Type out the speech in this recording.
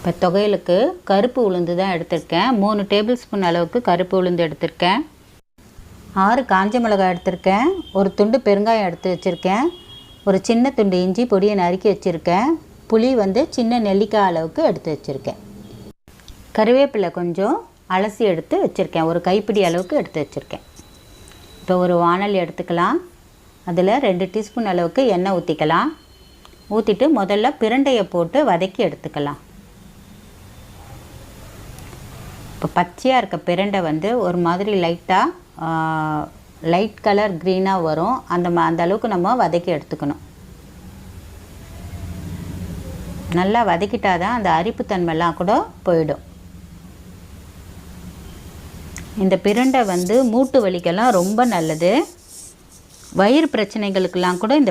இப்போ தொகையிலுக்கு கருப்பு உளுந்து தான் எடுத்திருக்கேன். மூணு டேபிள் ஸ்பூன் அளவுக்கு கருப்பு உளுந்து எடுத்திருக்கேன். ஆறு காஞ்ச மிளகாய் எடுத்திருக்கேன். ஒரு துண்டு பெருங்காயம் எடுத்து வச்சுருக்கேன். ஒரு சின்ன துண்டு இஞ்சி பொடியை நறுக்கி வச்சுருக்கேன். புளி வந்து சின்ன நெல்லிக்காய் அளவுக்கு எடுத்து வச்சுருக்கேன். கருவேப்பிலை கொஞ்சம் அலசி எடுத்து வச்சுருக்கேன். ஒரு கைப்பிடி அளவுக்கு எடுத்து வச்சுருக்கேன். இப்போ ஒரு வானல் எடுத்துக்கலாம். அதில் ரெண்டு டீஸ்பூன் அளவுக்கு எண்ணெய் ஊற்றிக்கலாம் ஊற்றிட்டு முதல்ல பிரண்டையை போட்டு வதக்கி எடுத்துக்கலாம். இப்போ பச்சையாக இருக்க பிரண்டை வந்து ஒரு மாதிரி லைட்டாக லைட் கலர் க்ரீனாக வரும். அந்த அந்த அளவுக்கு நம்ம வதக்கி எடுத்துக்கணும். நல்லா வதக்கிட்டாதான் அந்த அரிப்புத்தன்மைலாம் கூட போயிடும். இந்த பிரண்டை வந்து மூட்டு வலிக்கெல்லாம் ரொம்ப நல்லது. வயிறு பிரச்சனைகளுக்கெல்லாம் கூட இந்த